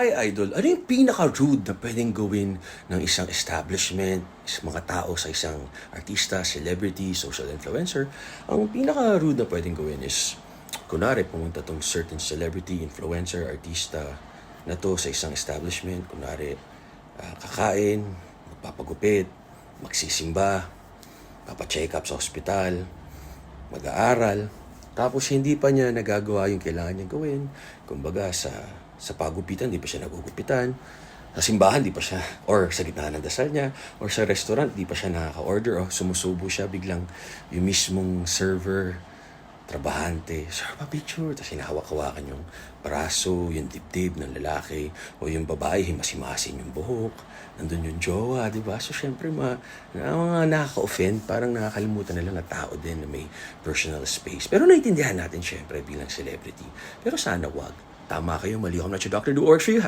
Hi, Idol. Ano yung pinaka-rude na pwedeng gawin ng isang establishment, is mga tao sa isang artista, celebrity, social influencer? Ang pinaka-rude na pwedeng gawin is, kunwari, pumunta tong certain celebrity, influencer, artista na to sa isang establishment. Kunwari, ah, kakain, magpapagupit, magsisimba, papacheck up sa ospital, mag-aaral, tapos hindi pa niya nagagawa yung kailangan niya gawin. Kumbaga sa sa pagupitan, di pa siya nagugupitan. Sa simbahan, di pa siya, or sa gitna ng dasal niya, or sa restaurant, di pa siya nakaka-order, o sumusubo siya, biglang yung mismong server, trabahante, sir, pa-picture. Tapos hinahawak-hawakan yung braso, yung dibdib ng lalaki, o yung babae, himasimasin yung buhok. Nandun yung jowa, di ba? So, syempre, ma, na, mga nakaka-offend, parang nakakalimutan nila na tao din na may personal space. Pero naiintindihan natin, syempre, bilang celebrity. Pero sana wag. Tama kayo, mali ako na si Dr. Do works for you.